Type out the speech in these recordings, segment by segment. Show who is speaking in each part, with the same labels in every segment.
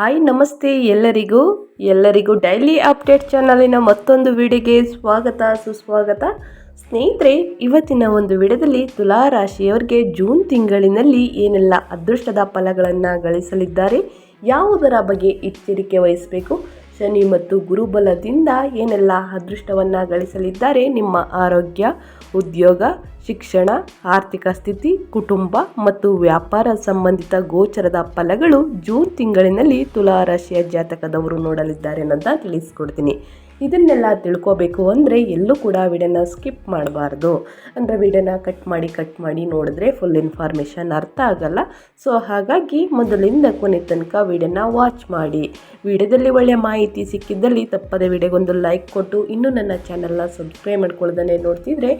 Speaker 1: Hi, ನಮಸ್ತೆ ಎಲ್ಲರಿಗೂ. ಎಲ್ಲರಿಗೂ ಡೈಲಿ ಅಪ್ಡೇಟ್ ಚಾನಲಿನ ಮತ್ತೊಂದು ವಿಡಿಯೋಗೆ ಸ್ವಾಗತ, ಸುಸ್ವಾಗತ. ಸ್ನೇಹಿತರೆ, ಇವತ್ತಿನ ಒಂದು ವಿಡಿಯೋದಲ್ಲಿ ತುಲಾ ರಾಶಿಯವರಿಗೆ ಜೂನ್ ತಿಂಗಳಿನಲ್ಲಿ ಏನೆಲ್ಲ ಅದೃಷ್ಟದ ಫಲಗಳನ್ನು ಗಳಿಸಲಿದ್ದಾರೆ, ಯಾವುದರ ಬಗ್ಗೆ ಎಚ್ಚರಿಕೆ ವಹಿಸಬೇಕು? ಶನಿ ಮತ್ತು ಗುರುಬಲದಿಂದ ಏನೆಲ್ಲ ಅದೃಷ್ಟವನ್ನು ಗಳಿಸಲಿದ್ದಾರೆ? ನಿಮ್ಮ ಆರೋಗ್ಯ, ಉದ್ಯೋಗ, ಶಿಕ್ಷಣ, ಆರ್ಥಿಕ ಸ್ಥಿತಿ, ಕುಟುಂಬ ಮತ್ತು ವ್ಯಾಪಾರ ಸಂಬಂಧಿತ ಗೋಚರದ ಫಲಗಳು ಜೂನ್ ತಿಂಗಳಿನಲ್ಲಿ ತುಲಾ ರಾಶಿಯ ಜಾತಕದವರು ನೋಡಲಿದ್ದಾರೆ ಅಂತ ತಿಳಿಸ್ಕೊಡ್ತೀನಿ. ಇದನ್ನೆಲ್ಲ ತಿಳ್ಕೋಬೇಕು ಅಂದರೆ ಎಲ್ಲೂ ಕೂಡ ವಿಡಿಯೋನ ಸ್ಕಿಪ್ ಮಾಡಬಾರ್ದು. ಅಂದರೆ ವಿಡಿಯೋನ ಕಟ್ ಮಾಡಿ ಕಟ್ ಮಾಡಿ ನೋಡಿದ್ರೆ ಫುಲ್ ಇನ್ಫಾರ್ಮೇಷನ್ ಅರ್ಥ ಆಗಲ್ಲ. ಸೊ ಹಾಗಾಗಿ ಮೊದಲಿಂದ ಕೊನೆ ತನಕ ವಿಡಿಯೋನ ವಾಚ್ ಮಾಡಿ. ವಿಡಿಯೋದಲ್ಲಿ ಒಳ್ಳೆಯ ಮಾಹಿತಿ ಸಿಕ್ಕಿದ್ದಲ್ಲಿ ತಪ್ಪದೆ ವಿಡಿಯೋಗೊಂದು ಲೈಕ್ ಕೊಟ್ಟು ಇನ್ನೂ ನನ್ನ ಚಾನಲ್ನ ಸಬ್ಸ್ಕ್ರೈಬ್ ಮಾಡ್ಕೊಳ್ಳೋದನ್ನೇ ನೋಡ್ತಿದ್ರೆ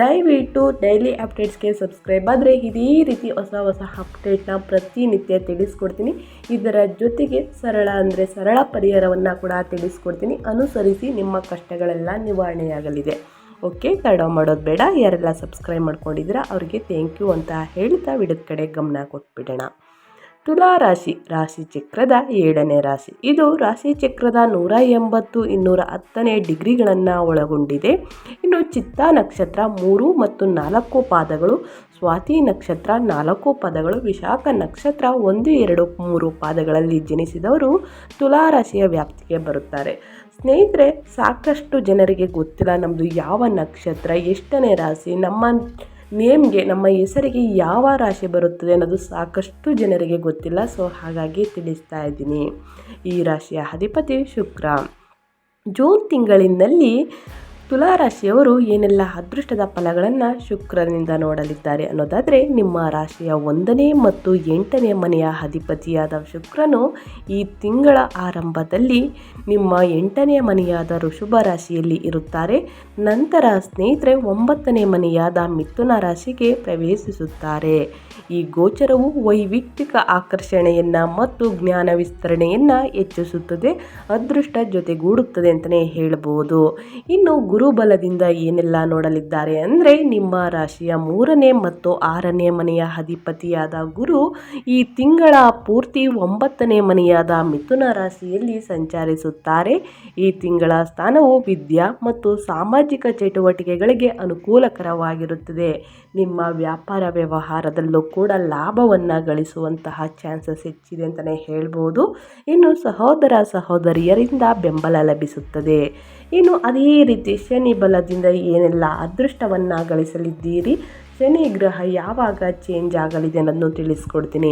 Speaker 1: ದಯವಿಟ್ಟು ಡೈಲಿ ಅಪ್ಡೇಟ್ಸ್ಗೆ ಸಬ್ಸ್ಕ್ರೈಬ್ ಆದರೆ ಇದೇ ರೀತಿ ಹೊಸ ಹೊಸ ಅಪ್ಡೇಟ್ನ ಪ್ರತಿನಿತ್ಯ ತಿಳಿಸ್ಕೊಡ್ತೀನಿ. ಇದರ ಜೊತೆಗೆ ಸರಳ ಅಂದರೆ ಸರಳ ಪರಿಹಾರವನ್ನು ಕೂಡ ತಿಳಿಸ್ಕೊಡ್ತೀನಿ. ಅನುಸರಿಸಿ ನಿಮ್ಮ ಕಷ್ಟಗಳೆಲ್ಲ ನಿವಾರಣೆಯಾಗಲಿದೆ. ಓಕೆ, ತಡ ಮಾಡೋದು ಬೇಡ. ಯಾರೆಲ್ಲ ಸಬ್ಸ್ಕ್ರೈಬ್ ಮಾಡ್ಕೊಂಡಿದ್ದೀರಾ, ಅವರಿಗೆ ಥ್ಯಾಂಕ್ ಯು ಅಂತ ಹೇಳ್ತಾ ವಿಡದ ಕಡೆ ಗಮನ ಕೊಟ್ಬಿಡೋಣ. ತುಲಾ ರಾಶಿ ರಾಶಿ ಚಕ್ರದ ಏಳನೇ ರಾಶಿ. ಇದು ರಾಶಿ ಚಕ್ರದ ನೂರ ಎಂಬತ್ತು, ಇನ್ನೂರ ಹತ್ತನೇ ಡಿಗ್ರಿಗಳನ್ನು ಒಳಗೊಂಡಿದೆ. ಇನ್ನು ಚಿತ್ತ ನಕ್ಷತ್ರ ಮೂರು ಮತ್ತು ನಾಲ್ಕು ಪಾದಗಳು, ಸ್ವಾತಿ ನಕ್ಷತ್ರ ನಾಲ್ಕು ಪದಗಳು, ವಿಶಾಖ ನಕ್ಷತ್ರ ಒಂದು, ಎರಡು, ಮೂರು ಪಾದಗಳಲ್ಲಿ ಜನಿಸಿದವರು ತುಲಾ ರಾಶಿಯ ವ್ಯಾಪ್ತಿಗೆ ಬರುತ್ತಾರೆ. ಸ್ನೇಹಿತರೆ, ಸಾಕಷ್ಟು ಜನರಿಗೆ ಗೊತ್ತಿಲ್ಲ ನಮ್ಮದು ಯಾವ ನಕ್ಷತ್ರ, ಎಷ್ಟನೇ ರಾಶಿ, ನಮ್ಮ ನೇಮ್ಗೆ, ನಮ್ಮ ಹೆಸರಿಗೆ ಯಾವ ರಾಶಿ ಬರುತ್ತದೆ ಅನ್ನೋದು ಸಾಕಷ್ಟು ಜನರಿಗೆ ಗೊತ್ತಿಲ್ಲ. ಸೊ, ಹಾಗಾಗಿ ತಿಳಿಸ್ತಾ ಇದ್ದೀನಿ. ಈ ರಾಶಿಯ ಅಧಿಪತಿ ಶುಕ್ರ. ಜೂನ್ ತಿಂಗಳಿನಲ್ಲಿ ತುಲಾ ರಾಶಿಯವರು ಏನೆಲ್ಲ ಅದೃಷ್ಟದ ಫಲಗಳನ್ನು ಶುಕ್ರನಿಂದ ನೋಡಲಿದ್ದಾರೆ ಅನ್ನೋದಾದರೆ ನಿಮ್ಮ ರಾಶಿಯ ಒಂದನೇ ಮತ್ತು ಎಂಟನೇ ಮನೆಯ ಅಧಿಪತಿಯಾದ ಶುಕ್ರನು ಈ ತಿಂಗಳ ಆರಂಭದಲ್ಲಿ ನಿಮ್ಮ ಎಂಟನೇ ಮನೆಯಾದ ಋಷಭ ರಾಶಿಯಲ್ಲಿ ಇರುತ್ತಾರೆ. ನಂತರ ಸ್ನೇಹಿತರೆ ಒಂಬತ್ತನೇ ಮನೆಯಾದ ಮಿಥುನ ರಾಶಿಗೆ ಪ್ರವೇಶಿಸುತ್ತಾರೆ. ಈ ಗೋಚರವು ವೈಯಕ್ತಿಕ ಆಕರ್ಷಣೆಯನ್ನು ಮತ್ತು ಜ್ಞಾನ ವಿಸ್ತರಣೆಯನ್ನು ಹೆಚ್ಚಿಸುತ್ತದೆ. ಅದೃಷ್ಟ ಜೊತೆಗೂಡುತ್ತದೆ ಅಂತಲೇ ಹೇಳ್ಬೋದು. ಇನ್ನು ಗುರುಬಲದಿಂದ ಏನೆಲ್ಲ ನೋಡಲಿದ್ದಾರೆ ಅಂದರೆ ನಿಮ್ಮ ರಾಶಿಯ ಮೂರನೇ ಮತ್ತು ಆರನೇ ಮನೆಯ ಅಧಿಪತಿಯಾದ ಗುರು ಈ ತಿಂಗಳ ಪೂರ್ತಿ ಒಂಬತ್ತನೇ ಮನೆಯಾದ ಮಿಥುನ ರಾಶಿಯಲ್ಲಿ ಸಂಚರಿಸುತ್ತಾರೆ. ಈ ತಿಂಗಳ ಸ್ಥಾನವು ವಿದ್ಯಾ ಮತ್ತು ಸಾಮಾಜಿಕ ಚಟುವಟಿಕೆಗಳಿಗೆ ಅನುಕೂಲಕರವಾಗಿರುತ್ತದೆ. ನಿಮ್ಮ ವ್ಯಾಪಾರ ವ್ಯವಹಾರದಲ್ಲೂ ಕೂಡ ಲಾಭವನ್ನು ಗಳಿಸುವಂತಹ ಚಾನ್ಸಸ್ ಹೆಚ್ಚಿದೆ ಅಂತಲೇ ಹೇಳ್ಬೋದು. ಇನ್ನು ಸಹೋದರ ಸಹೋದರಿಯರಿಂದ ಬೆಂಬಲ ಲಭಿಸುತ್ತದೆ. ಇನ್ನು ಅದೇ ರೀತಿ ಶನಿ ಬಲದಿಂದ ಏನೆಲ್ಲ ಅದೃಷ್ಟವನ್ನು ಗಳಿಸಲಿದ್ದೀರಿ ಶನಿ ಗ್ರಹ ಯಾವಾಗ ಚೇಂಜ್ ಆಗಲಿದೆ ಅನ್ನೋದನ್ನು ತಿಳಿಸ್ಕೊಡ್ತೀನಿ.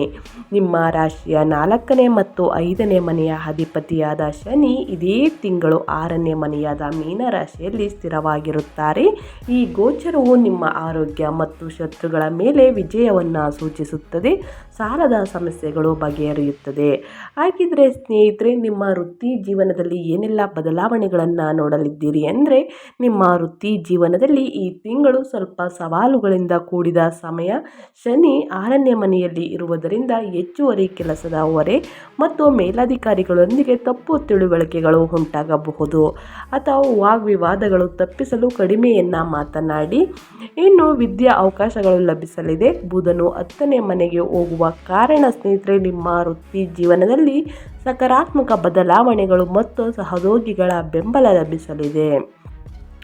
Speaker 1: ನಿಮ್ಮ ರಾಶಿಯ ನಾಲ್ಕನೇ ಮತ್ತು ಐದನೇ ಮನೆಯ ಅಧಿಪತಿಯಾದ ಶನಿ ಇದೇ ತಿಂಗಳು ಆರನೇ ಮನೆಯಾದ ಮೀನ ರಾಶಿಯಲ್ಲಿ ಸ್ಥಿರವಾಗಿರುತ್ತಾರೆ. ಈ ಗೋಚರವು ನಿಮ್ಮ ಆರೋಗ್ಯ ಮತ್ತು ಶತ್ರುಗಳ ಮೇಲೆ ವಿಜಯವನ್ನು ಸೂಚಿಸುತ್ತದೆ. ಸಾಲದ ಸಮಸ್ಯೆಗಳು ಬಗೆಹರಿಯುತ್ತದೆ. ಹಾಗಿದ್ರೆ ಸ್ನೇಹಿತರೆ, ನಿಮ್ಮ ವೃತ್ತಿ ಜೀವನದಲ್ಲಿ ಏನೆಲ್ಲ ಬದಲಾವಣೆಗಳನ್ನು ನೋಡಲಿದ್ದೀರಿ ಅಂದರೆ, ನಿಮ್ಮ ವೃತ್ತಿ ಜೀವನದಲ್ಲಿ ಈ ತಿಂಗಳು ಸ್ವಲ್ಪ ಸವಾಲುಗಳಿಂದ ಕೂಡಿದ ಸಮಯ ಶನಿ ಆರನೇ ಮನೆಯಲ್ಲಿ ಇರುವುದರಿಂದ ಹೆಚ್ಚುವರಿ ಕೆಲಸದ ಹೊರೆ ಮತ್ತು ಮೇಲಾಧಿಕಾರಿಗಳೊಂದಿಗೆ ತಪ್ಪು ತಿಳುವಳಿಕೆಗಳು ಉಂಟಾಗಬಹುದು. ಅಥವಾ ವಾಗ್ವಿವಾದಗಳು ತಪ್ಪಿಸಲು ಕಡಿಮೆಯನ್ನು ಮಾತನಾಡಿ, ಇನ್ನು ವಿದ್ಯಾ ಅವಕಾಶಗಳು ಲಭಿಸಲಿದೆ. ಬುಧನು ಹತ್ತನೇ ಮನೆಗೆ ಹೋಗುವ ಕಾರಣ ಸ್ನೇಹಿತರೆ, ನಿಮ್ಮ ವೃತ್ತಿ ಜೀವನದಲ್ಲಿ ಸಕಾರಾತ್ಮಕ ಬದಲಾವಣೆಗಳು ಮತ್ತು ಸಹೋದ್ಯೋಗಿಗಳ ಬೆಂಬಲ ಲಭಿಸಲಿದೆ.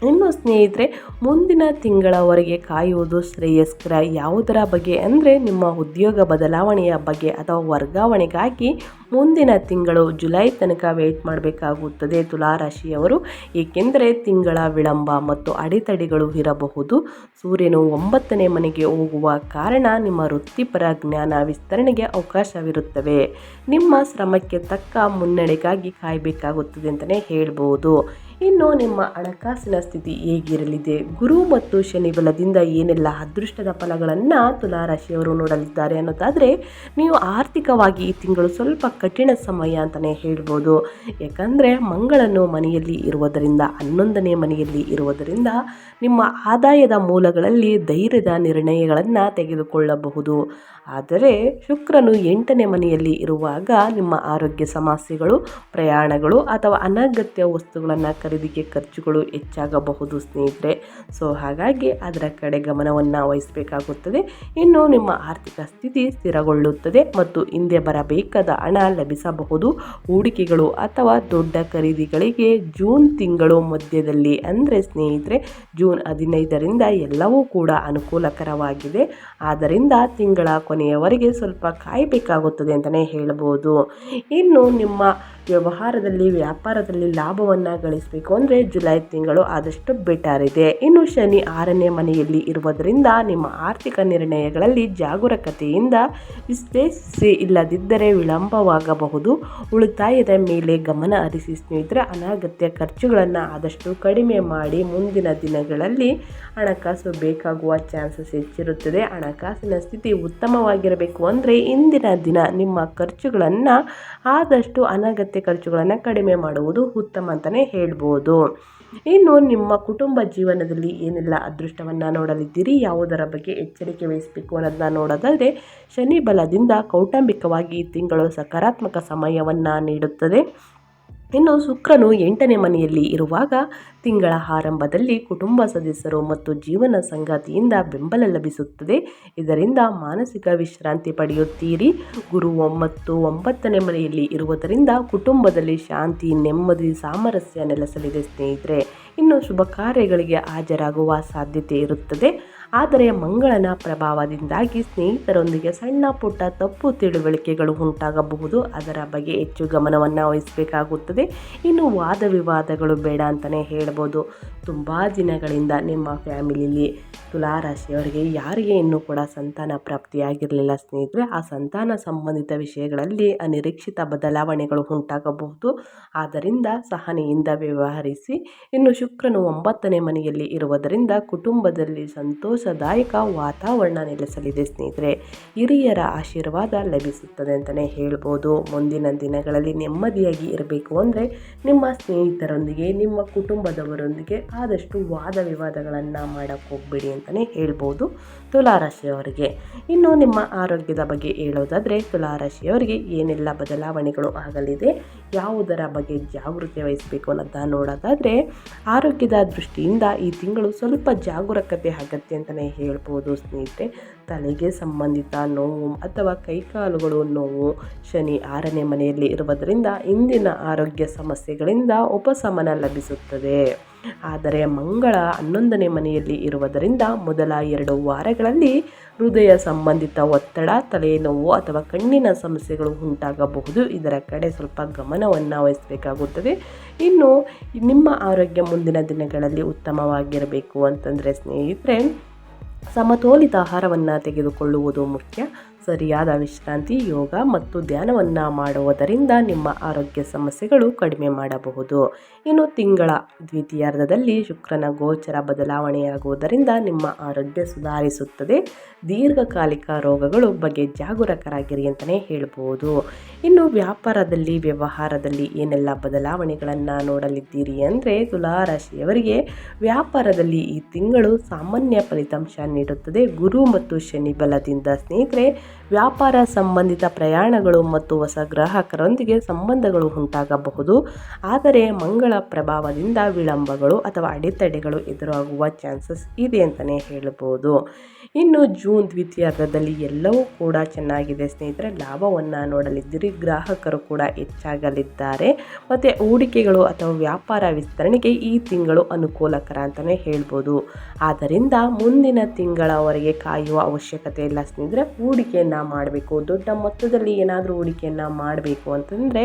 Speaker 1: ಇನ್ನು ಸ್ನೇಹಿತರೆ, ಮುಂದಿನ ತಿಂಗಳವರೆಗೆ ಕಾಯುವುದು ಶ್ರೇಯಸ್ಕರ. ಯಾವುದರ ಬಗ್ಗೆ ಅಂದರೆ ನಿಮ್ಮ ಉದ್ಯೋಗ ಬದಲಾವಣೆಯ ಬಗ್ಗೆ ಅಥವಾ ವರ್ಗಾವಣೆಗಾಗಿ ಮುಂದಿನ ತಿಂಗಳು ಜುಲೈ ತನಕ ವೆಯ್ಟ್ ಮಾಡಬೇಕಾಗುತ್ತದೆ ತುಲಾರಾಶಿಯವರು. ಏಕೆಂದರೆ ತಿಂಗಳ ವಿಳಂಬ ಮತ್ತು ಅಡೆತಡೆಗಳು ಇರಬಹುದು. ಸೂರ್ಯನು ಒಂಬತ್ತನೇ ಮನೆಗೆ ಹೋಗುವ ಕಾರಣ ನಿಮ್ಮ ವೃತ್ತಿಪರ ಜ್ಞಾನ ವಿಸ್ತರಣೆಗೆ ಅವಕಾಶವಿರುತ್ತವೆ. ನಿಮ್ಮ ಶ್ರಮಕ್ಕೆ ತಕ್ಕ ಮುನ್ನಡೆಗಾಗಿ ಕಾಯಬೇಕಾಗುತ್ತದೆ ಅಂತಲೇ ಹೇಳ್ಬೋದು. ಇನ್ನು ನಿಮ್ಮ ಹಣಕಾಸಿನ ಸ್ಥಿತಿ ಹೇಗಿರಲಿದೆ? ಗುರು ಮತ್ತು ಶನಿ ಬಲದಿಂದ ಏನೆಲ್ಲ ಅದೃಷ್ಟದ ಫಲಗಳನ್ನು ತುಲಾರಾಶಿಯವರು ನೋಡಲಿದ್ದಾರೆ ಅನ್ನೋದಾದರೆ, ನೀವು ಆರ್ಥಿಕವಾಗಿ ಈ ತಿಂಗಳು ಸ್ವಲ್ಪ ಕಠಿಣ ಸಮಯ ಅಂತಲೇ ಹೇಳ್ಬೋದು. ಯಾಕಂದರೆ, ಮಂಗಳನು ಮನೆಯಲ್ಲಿ ಇರುವುದರಿಂದ, ಹನ್ನೊಂದನೇ ಮನೆಯಲ್ಲಿ ಇರುವುದರಿಂದ ನಿಮ್ಮ ಆದಾಯದ ಮೂಲಗಳಲ್ಲಿ ಧೈರ್ಯದ ನಿರ್ಣಯಗಳನ್ನು ತೆಗೆದುಕೊಳ್ಳಬಹುದು. ಆದರೆ ಶುಕ್ರನು ಎಂಟನೇ ಮನೆಯಲ್ಲಿ ಇರುವಾಗ ನಿಮ್ಮ ಆರೋಗ್ಯ ಸಮಸ್ಯೆಗಳು, ಪ್ರಯಾಣಗಳು ಅಥವಾ ಅನಗತ್ಯ ವಸ್ತುಗಳನ್ನು ಖರೀದಿಗೆ ಖರ್ಚುಗಳು ಹೆಚ್ಚಾಗಬಹುದು ಸ್ನೇಹಿತರೆ. ಸೊ, ಹಾಗಾಗಿ ಅದರ ಕಡೆ ಗಮನವನ್ನು ವಹಿಸಬೇಕಾಗುತ್ತದೆ. ಇನ್ನು ನಿಮ್ಮ ಆರ್ಥಿಕ ಸ್ಥಿತಿ ಸ್ಥಿರಗೊಳ್ಳುತ್ತದೆ ಮತ್ತು ಹಿಂದೆ ಬರಬೇಕಾದ ಹಣ ಲಭಿಸಬಹುದು. ಹೂಡಿಕೆಗಳು ಅಥವಾ ದೊಡ್ಡ ಖರೀದಿಗಳಿಗೆ ಜೂನ್ ತಿಂಗಳು ಮಧ್ಯದಲ್ಲಿ ಅಂದರೆ ಸ್ನೇಹಿತರೆ, ಜೂನ್ ಹದಿನೈದರಿಂದ ಎಲ್ಲವೂ ಕೂಡ ಅನುಕೂಲಕರವಾಗಿದೆ. ಆದ್ದರಿಂದ ತಿಂಗಳ ಕೊನೆಯವರೆಗೆ ಸ್ವಲ್ಪ ಕಾಯಬೇಕಾಗುತ್ತದೆ ಅಂತಲೇ ಹೇಳ್ಬೋದು. ಇನ್ನು ನಿಮ್ಮ ವ್ಯವಹಾರದಲ್ಲಿ, ವ್ಯಾಪಾರದಲ್ಲಿ ಲಾಭವನ್ನು ಗಳಿಸಬೇಕು ಅಂದರೆ ಜುಲೈ ತಿಂಗಳು ಆದಷ್ಟು ಬೆಟರ್ ಇದೆ. ಇನ್ನು ಶನಿ ಆರನೇ ಮನೆಯಲ್ಲಿ ಇರುವುದರಿಂದ ನಿಮ್ಮ ಆರ್ಥಿಕ ನಿರ್ಣಯಗಳಲ್ಲಿ ಜಾಗರೂಕತೆಯಿಂದ ವಿಶ್ಲೇಷಿಸಿ ಇಲ್ಲದಿದ್ದರೆ ವಿಳಂಬವಾಗಬಹುದು. ಉಳಿತಾಯದ ಮೇಲೆ ಗಮನ ಹರಿಸಿ ಸ್ನೇಹಿತರೆ, ಅನಗತ್ಯ ಖರ್ಚುಗಳನ್ನು ಆದಷ್ಟು ಕಡಿಮೆ ಮಾಡಿ ಮುಂದಿನ ದಿನಗಳಲ್ಲಿ ಹಣಕಾಸು ಬೇಕಾಗುವ ಚಾನ್ಸಸ್ ಹೆಚ್ಚಿರುತ್ತದೆ. ಹಣಕಾಸಿನ ಸ್ಥಿತಿ ಉತ್ತಮವಾಗಿರಬೇಕು ಅಂದರೆ ಇಂದಿನ ದಿನ ನಿಮ್ಮ ಖರ್ಚುಗಳನ್ನು ಆದಷ್ಟು ಅನಗತ್ಯ ಖರ್ಚುಗಳನ್ನು ಕಡಿಮೆ ಮಾಡುವುದು ಉತ್ತಮ ಅಂತಲೇ ಹೇಳ್ಬೋದು. ಇನ್ನು ನಿಮ್ಮ ಕುಟುಂಬ ಜೀವನದಲ್ಲಿ ಏನೆಲ್ಲ ಅದೃಷ್ಟವನ್ನು ನೋಡಲಿದ್ದೀರಿ? ಯಾವುದರ ಬಗ್ಗೆ ಎಚ್ಚರಿಕೆ ವಹಿಸಬೇಕು ಅನ್ನೋದನ್ನ ನೋಡೋದಾದರೆ ಶನಿ ಬಲದಿಂದ ಕೌಟುಂಬಿಕವಾಗಿ ತಿಂಗಳು ಸಕಾರಾತ್ಮಕ ಸಮಯವನ್ನು ನೀಡುತ್ತದೆ. ಇನ್ನು ಶುಕ್ರನು ಎಂಟನೇ ಮನೆಯಲ್ಲಿ ಇರುವಾಗ ತಿಂಗಳ ಆರಂಭದಲ್ಲಿ ಕುಟುಂಬ ಸದಸ್ಯರು ಮತ್ತು ಜೀವನ ಸಂಗಾತಿಯಿಂದ ಬೆಂಬಲ ಲಭಿಸುತ್ತದೆ. ಇದರಿಂದ ಮಾನಸಿಕ ವಿಶ್ರಾಂತಿ ಪಡೆಯುತ್ತೀರಿ. ಗುರು ಮತ್ತು ಒಂಬತ್ತನೇ ಮನೆಯಲ್ಲಿ ಇರುವುದರಿಂದ ಕುಟುಂಬದಲ್ಲಿ ಶಾಂತಿ, ನೆಮ್ಮದಿ, ಸಾಮರಸ್ಯ ನೆಲೆಸಲಿದೆ ಸ್ನೇಹಿತರೆ. ಇನ್ನು ಶುಭ ಕಾರ್ಯಗಳಿಗೆ ಹಾಜರಾಗುವ ಸಾಧ್ಯತೆ ಇರುತ್ತದೆ. ಆದರೆ ಮಂಗಳನ ಪ್ರಭಾವದಿಂದಾಗಿ ಸ್ನೇಹಿತರೊಂದಿಗೆ ಸಣ್ಣ ಪುಟ್ಟ ತಪ್ಪು ತಿಳುವಳಿಕೆಗಳು ಉಂಟಾಗಬಹುದು. ಅದರ ಬಗ್ಗೆ ಹೆಚ್ಚು ಗಮನವನ್ನು ವಹಿಸಬೇಕಾಗುತ್ತದೆ. ಇನ್ನು ವಾದ ವಿವಾದಗಳು ಬೇಡ ಅಂತಲೇ ಹೇಳ್ಬೋದು. ತುಂಬ ದಿನಗಳಿಂದ ನಿಮ್ಮ ಫ್ಯಾಮಿಲಿಲಿ ತುಲಾರಾಶಿಯವರಿಗೆ ಯಾರಿಗೆ ಇನ್ನೂ ಕೂಡ ಸಂತಾನ ಪ್ರಾಪ್ತಿಯಾಗಿರಲಿಲ್ಲ ಸ್ನೇಹಿತರೆ, ಆ ಸಂತಾನ ಸಂಬಂಧಿತ ವಿಷಯಗಳಲ್ಲಿ ಅನಿರೀಕ್ಷಿತ ಬದಲಾವಣೆಗಳು ಉಂಟಾಗಬಹುದು. ಆದ್ದರಿಂದ ಸಹನೆಯಿಂದ ವ್ಯವಹರಿಸಿ. ಇನ್ನು ಶುಕ್ರನು ಒಂಬತ್ತನೇ ಮನೆಯಲ್ಲಿ ಇರುವುದರಿಂದ ಕುಟುಂಬದಲ್ಲಿ ಸಂತೋಷದಾಯಕ ವಾತಾವರಣ ನೆಲೆಸಲಿದೆ ಸ್ನೇಹಿತರೆ. ಹಿರಿಯರ ಆಶೀರ್ವಾದ ಲಭಿಸುತ್ತದೆ ಅಂತಲೇ ಹೇಳ್ಬೋದು. ಮುಂದಿನ ದಿನಗಳಲ್ಲಿ ನೆಮ್ಮದಿಯಾಗಿ ಇರಬೇಕು ಅಂದರೆ ನಿಮ್ಮ ಸ್ನೇಹಿತರೊಂದಿಗೆ, ನಿಮ್ಮ ಕುಟುಂಬದವರೊಂದಿಗೆ ಆದಷ್ಟು ವಾದ ವಿವಾದಗಳನ್ನು ಮಾಡೋಕ್ಕೆ ಹೋಗಬೇಡಿ ಅಂತಲೇ ಹೇಳ್ಬೋದು ತುಲಾರಾಶಿಯವರಿಗೆ. ಇನ್ನು ನಿಮ್ಮ ಆರೋಗ್ಯದ ಬಗ್ಗೆ ಹೇಳೋದಾದರೆ ತುಲಾರಾಶಿಯವರಿಗೆ ಏನೆಲ್ಲ ಬದಲಾವಣೆಗಳು ಆಗಲಿದೆ, ಯಾವುದರ ಬಗ್ಗೆ ಜಾಗೃತಿ ವಹಿಸಬೇಕು ಅನ್ನೋದನ್ನ ನೋಡೋದಾದರೆ ಆರೋಗ್ಯದ ದೃಷ್ಟಿಯಿಂದ ಈ ತಿಂಗಳು ಸ್ವಲ್ಪ ಜಾಗರೂಕತೆ ಅಗತ್ಯ ಅಂತಲೇ ಹೇಳ್ಬೋದು ಸ್ನೇಹಿತರೆ. ತಲೆಗೆ ಸಂಬಂಧಿತ ನೋವು ಅಥವಾ ಕೈಕಾಲುಗಳು ನೋವು ಶನಿ ಆರನೇ ಮನೆಯಲ್ಲಿ ಇರುವುದರಿಂದ ಇಂದಿನ ಆರೋಗ್ಯ ಸಮಸ್ಯೆಗಳಿಂದ ಉಪಶಮನ ಲಭಿಸುತ್ತದೆ. ಆದರೆ ಮಂಗಳ ಹನ್ನೊಂದನೇ ಮನೆಯಲ್ಲಿ ಇರುವುದರಿಂದ ಮೊದಲ ಎರಡು ವಾರಗಳಲ್ಲಿ ಹೃದಯ ಸಂಬಂಧಿತ ಒತ್ತಡ, ತಲೆನೋವು ಅಥವಾ ಕಣ್ಣಿನ ಸಮಸ್ಯೆಗಳು ಉಂಟಾಗಬಹುದು. ಇದರ ಕಡೆ ಸ್ವಲ್ಪ ಗಮನವನ್ನು ವಹಿಸಬೇಕಾಗುತ್ತದೆ. ಇನ್ನು ನಿಮ್ಮ ಆರೋಗ್ಯ ಮುಂದಿನ ದಿನಗಳಲ್ಲಿ ಉತ್ತಮವಾಗಿರಬೇಕು ಅಂತಂದರೆ ಸ್ನೇಹಿತರೆ ಸಮತೋಲಿತ ಆಹಾರವನ್ನು ತೆಗೆದುಕೊಳ್ಳುವುದು ಮುಖ್ಯ. ಸರಿಯಾದ ವಿಶ್ರಾಂತಿ, ಯೋಗ ಮತ್ತು ಧ್ಯಾನವನ್ನು ಮಾಡುವುದರಿಂದ ನಿಮ್ಮ ಆರೋಗ್ಯ ಸಮಸ್ಯೆಗಳು ಕಡಿಮೆ ಮಾಡಬಹುದು. ಇನ್ನು ತಿಂಗಳ ದ್ವಿತೀಯಾರ್ಧದಲ್ಲಿ ಶುಕ್ರನ ಗೋಚರ ಬದಲಾವಣೆಯಾಗುವುದರಿಂದ ನಿಮ್ಮ ಆರೋಗ್ಯ ಸುಧಾರಿಸುತ್ತದೆ. ದೀರ್ಘಕಾಲಿಕ ರೋಗಗಳು ಬಗ್ಗೆ ಜಾಗರೂಕರಾಗಿರಿ ಅಂತಲೇ ಹೇಳ್ಬೋದು. ಇನ್ನು ವ್ಯಾಪಾರದಲ್ಲಿ, ವ್ಯವಹಾರದಲ್ಲಿ ಏನೆಲ್ಲ ಬದಲಾವಣೆಗಳನ್ನು ನೋಡಲಿದ್ದೀರಿ ಅಂದರೆ ತುಲಾರಾಶಿಯವರಿಗೆ ವ್ಯಾಪಾರದಲ್ಲಿ ಈ ತಿಂಗಳು ಸಾಮಾನ್ಯ ಫಲಿತಾಂಶ ನೀಡುತ್ತದೆ. ಗುರು ಮತ್ತು ಶನಿ ಬಲದಿಂದ ಸ್ನೇಹಿತರೆ ವ್ಯಾಪಾರ ಸಂಬಂಧಿತ ಪ್ರಯಾಣಗಳು ಮತ್ತು ಹೊಸ ಗ್ರಾಹಕರೊಂದಿಗೆ ಸಂಬಂಧಗಳು ಉಂಟಾಗಬಹುದು. ಆದರೆ ಮಂಗಳ ಪ್ರಭಾವದಿಂದ ವಿಳಂಬಗಳು ಅಥವಾ ಅಡೆತಡೆಗಳು ಎದುರಾಗುವ ಚಾನ್ಸಸ್ ಇದೆ ಅಂತಲೇ ಹೇಳ್ಬೋದು ಇನ್ನು ಜೂನ್ ದ್ವಿತೀಯಾರ್ಧದಲ್ಲಿ ಎಲ್ಲವೂ ಕೂಡ ಚೆನ್ನಾಗಿದೆ ಸ್ನೇಹಿತರೆ. ಲಾಭವನ್ನು ನೋಡಲಿದ್ದೀರಿ. ಗ್ರಾಹಕರು ಕೂಡ ಹೆಚ್ಚಾಗಲಿದ್ದಾರೆ. ಮತ್ತು ಹೂಡಿಕೆಗಳು ಅಥವಾ ವ್ಯಾಪಾರ ವಿಸ್ತರಣೆಗೆ ಈ ತಿಂಗಳು ಅನುಕೂಲಕರ ಅಂತಲೇ ಹೇಳ್ಬೋದು. ಆದ್ದರಿಂದ ಮುಂದಿನ ತಿಂಗಳವರೆಗೆ ಕಾಯುವ ಅವಶ್ಯಕತೆ ಇಲ್ಲ ಸ್ನೇಹಿತರೆ. ಹೂಡಿಕೆಯನ್ನು ಮಾಡಬೇಕು. ದೊಡ್ಡ ಮೊತ್ತದಲ್ಲಿ ಏನಾದರೂ ಹೂಡಿಕೆಯನ್ನು ಮಾಡಬೇಕು ಅಂತಂದರೆ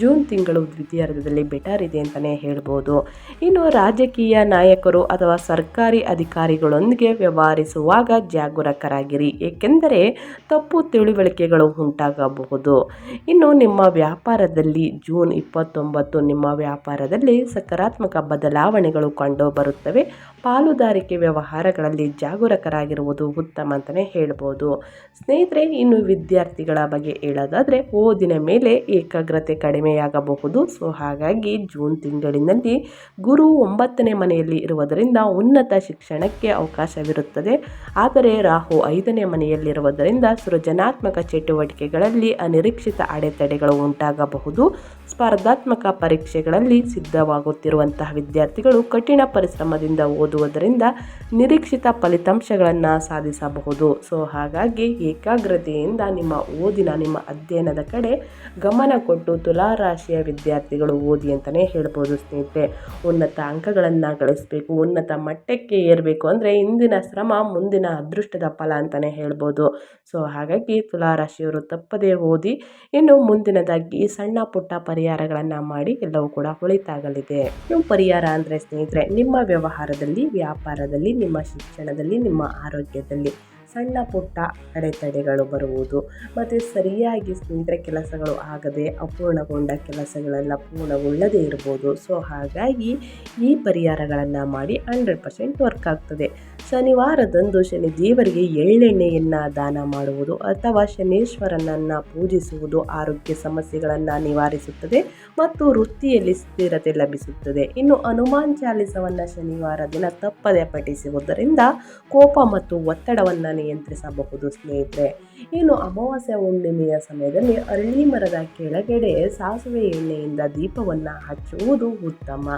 Speaker 1: ಜೂನ್ ತಿಂಗಳು ದ್ವಿತೀಯಾರ್ಧದಲ್ಲಿ ಬೆಟರ್ ಇದೆ ಅಂತಲೇ ಹೇಳ್ಬೋದು. ಇನ್ನು ರಾಜಕೀಯ ನಾಯಕರು ಅಥವಾ ಸರ್ಕಾರಿ ಅಧಿಕಾರಿಗಳೊಂದಿಗೆ ವ್ಯವಹರಿಸುವಾಗ ಜಾಗರೂಕರಾಗಿರಿ. ಏಕೆಂದರೆ ತಪ್ಪು ತಿಳುವಳಿಕೆಗಳು ಉಂಟಾಗಬಹುದು. ಇನ್ನು ನಿಮ್ಮ ವ್ಯಾಪಾರದಲ್ಲಿ ಜೂನ್ ಇಪ್ಪತ್ತೊಂಬತ್ತು ನಿಮ್ಮ ವ್ಯಾಪಾರದಲ್ಲಿ ಸಕಾರಾತ್ಮಕ ಬದಲಾವಣೆಗಳು ಕಂಡು ಬರುತ್ತವೆ ಪಾಲುದಾರಿಕೆ ವ್ಯವಹಾರಗಳಲ್ಲಿ ಜಾಗರೂಕರಾಗಿರುವುದು ಉತ್ತಮ ಅಂತಲೇ ಹೇಳ್ಬೋದು. ಸ್ನೇಹಿತರೆ, ಇನ್ನು ವಿದ್ಯಾರ್ಥಿಗಳ ಬಗ್ಗೆ ಹೇಳೋದಾದರೆ, ಓದಿನ ಮೇಲೆ ಏಕಾಗ್ರತೆ ಕಡಿಮೆಯಾಗಬಹುದು. ಸೊ, ಹಾಗಾಗಿ ಜೂನ್ ತಿಂಗಳಿನಲ್ಲಿ ಗುರು ಒಂಬತ್ತನೇ ಮನೆಯಲ್ಲಿ ಇರುವುದರಿಂದ ಉನ್ನತ ಶಿಕ್ಷಣಕ್ಕೆ ಅವಕಾಶವಿರುತ್ತದೆ. ಆದರೆ ರಾಹು ಐದನೇ ಮನೆಯಲ್ಲಿರುವುದರಿಂದ ಸೃಜನಾತ್ಮಕ ಚಟುವಟಿಕೆಗಳಲ್ಲಿ ಅನಿರೀಕ್ಷಿತ ಅಡೆತಡೆಗಳು ಉಂಟಾಗಬಹುದು. ಸ್ಪರ್ಧಾತ್ಮಕ ಪರೀಕ್ಷೆಗಳಲ್ಲಿ ಸಿದ್ಧವಾಗುತ್ತಿರುವಂತಹ ವಿದ್ಯಾರ್ಥಿಗಳು ಕಠಿಣ ಪರಿಶ್ರಮದಿಂದ ಓದುವುದರಿಂದ ನಿರೀಕ್ಷಿತ ಫಲಿತಾಂಶಗಳನ್ನು ಸಾಧಿಸಬಹುದು. ಸೊ, ಹಾಗಾಗಿ ಏಕಾಗ್ರತೆಯಿಂದ ನಿಮ್ಮ ಓದಿನ, ನಿಮ್ಮ ಅಧ್ಯಯನದ ಕಡೆ ಗಮನ ಕೊಟ್ಟು ತುಲಾರಾಶಿಯ ವಿದ್ಯಾರ್ಥಿಗಳು ಓದಿ ಅಂತಲೇ ಹೇಳ್ಬೋದು ಸ್ನೇಹಿತರೆ. ಉನ್ನತ ಅಂಕಗಳನ್ನು ಗಳಿಸಬೇಕು, ಉನ್ನತ ಮಟ್ಟಕ್ಕೆ ಏರಬೇಕು ಅಂದರೆ ಇಂದಿನ ಶ್ರಮ ಮುಂದಿನ ಅದೃಷ್ಟದ ಫಲ ಅಂತಲೇ ಹೇಳ್ಬೋದು. ಸೊ, ಹಾಗಾಗಿ ತುಲಾ ರಾಶಿಯವರು ತಪ್ಪದೇ ಓದಿ, ಇನ್ನು ಮುಂದಿನದಾಗಿ ಸಣ್ಣ ಪುಟ್ಟ ಪರಿಹಾರಗಳನ್ನು ಮಾಡಿ ಎಲ್ಲವೂ ಕೂಡ ಒಳಿತಾಗಲಿದೆ. ಇನ್ನು ಪರಿಹಾರ ಅಂದರೆ ಸ್ನೇಹಿತರೆ, ನಿಮ್ಮ ವ್ಯವಹಾರದಲ್ಲಿ, ವ್ಯಾಪಾರದಲ್ಲಿ, ನಿಮ್ಮ ಶಿಕ್ಷಣದಲ್ಲಿ, ನಿಮ್ಮ ಆರೋಗ್ಯದಲ್ಲಿ. ಸಣ್ಣ ಪುಟ್ಟ ಅಡೆತಡೆಗಳು ಬರುವುದು. ಮತ್ತು ಸರಿಯಾಗಿ ಸ್ನೇಹಿತರ ಕೆಲಸಗಳು ಆಗದೆ ಅಪೂರ್ಣಗೊಂಡ ಕೆಲಸಗಳೆಲ್ಲ ಪೂರ್ಣಗೊಳ್ಳದೇ ಇರ್ಬೋದು. ಸೊ, ಹಾಗಾಗಿ ಈ ಪರಿಹಾರಗಳನ್ನು ಮಾಡಿ ಹಂಡ್ರೆಡ್ ಪರ್ಸೆಂಟ್ ವರ್ಕ್ ಆಗ್ತದೆ. ಶನಿವಾರದಂದು ಶನಿ ದೇವರಿಗೆ ಎಳ್ಳೆಣ್ಣೆಯನ್ನು ದಾನ ಮಾಡುವುದು ಅಥವಾ ಶನೇಶ್ವರನನ್ನು ಪೂಜಿಸುವುದು ಆರೋಗ್ಯ ಸಮಸ್ಯೆಗಳನ್ನು ನಿವಾರಿಸುತ್ತದೆ ಮತ್ತು ವೃತ್ತಿಯಲ್ಲಿ ಸ್ಥಿರತೆ ಲಭಿಸುತ್ತದೆ. ಇನ್ನು ಹನುಮಾನ್ ಚಾಲಿಸವನ್ನು ಶನಿವಾರ ದಿನ ತಪ್ಪದೆ ಪಠಿಸುವುದರಿಂದ ಕೋಪ ಮತ್ತು ಒತ್ತಡವನ್ನು ನಿಯಂತ್ರಿಸಬಹುದು ಸ್ನೇಹಿತರೆ. ಇನ್ನು ಅಮಾವಾಸ್ಯ ಹುಣ್ಣಿಮೆಯ ಸಮಯದಲ್ಲಿ ಅರಳಿ ಮರದ ಕೆಳಗಡೆ ಸಾಸಿವೆ ಎಣ್ಣೆಯಿಂದ ದೀಪವನ್ನು ಹಚ್ಚುವುದು ಉತ್ತಮ.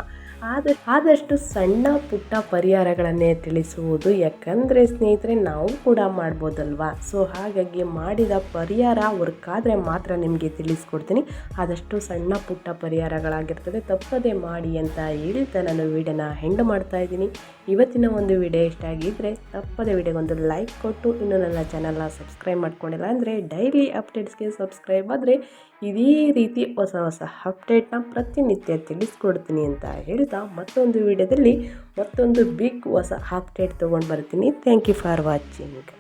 Speaker 1: ಆದ, ಆದಷ್ಟು ಸಣ್ಣ ಪುಟ್ಟ ಪರಿಹಾರಗಳನ್ನೇ ತಿಳಿಸುವುದು ಯಾಕಂದರೆ ಸ್ನೇಹಿತರೆ ನಾವು ಕೂಡ ಮಾಡ್ಬೋದಲ್ವಾ? ಸೊ ಹಾಗಾಗಿ ಮಾಡಿದ ಪರಿಹಾರ ವರ್ಕ್ ಆದರೆ ಮಾತ್ರ ನಿಮಗೆ ತಿಳಿಸ್ಕೊಡ್ತೀನಿ. ಆದಷ್ಟು ಸಣ್ಣ ಪುಟ್ಟ ಪರಿಹಾರಗಳಾಗಿರ್ತದೆ. ತಪ್ಪದೇ ಮಾಡಿ ಅಂತ ಹೇಳ್ತಾ ನಾನು ವೀಡಿಯೋನ ಹೆಂಡ್ ಮಾಡ್ತಾ ಇದ್ದೀನಿ. ಇವತ್ತಿನ ಒಂದು ವಿಡಿಯೋ ಇಷ್ಟ ಆಗಿದ್ದರೆ ತಪ್ಪದೆ ವಿಡಿಯೋಗೊಂದು ಲೈಕ್ ಕೊಟ್ಟು ಇನ್ನು ನನ್ನ ಚಾನಲ್ನ ಸಬ್ಸ್ಕ್ರೈಬ್ ಮಾಡ್ಕೊಂಡಿಲ್ಲ ಅಂದರೆ ಡೈಲಿ ಅಪ್ಡೇಟ್ಸ್ಗೆ ಸಬ್ಸ್ಕ್ರೈಬ್ ಆದರೆ ಇದೇ ರೀತಿ ಹೊಸ ಹೊಸ ಅಪ್ಡೇಟ್ನ ಪ್ರತಿನಿತ್ಯ ತಿಳಿಸ್ಕೊಡ್ತೀನಿ ಅಂತ ಹೇಳ್ತಾ ಮತ್ತೊಂದು ವಿಡಿಯೋದಲ್ಲಿ ಮತ್ತೊಂದು ಬಿಗ್ ಹೊಸ ಅಪ್ಡೇಟ್ ತೊಗೊಂಡು ಬರ್ತೀನಿ. Thank you for watching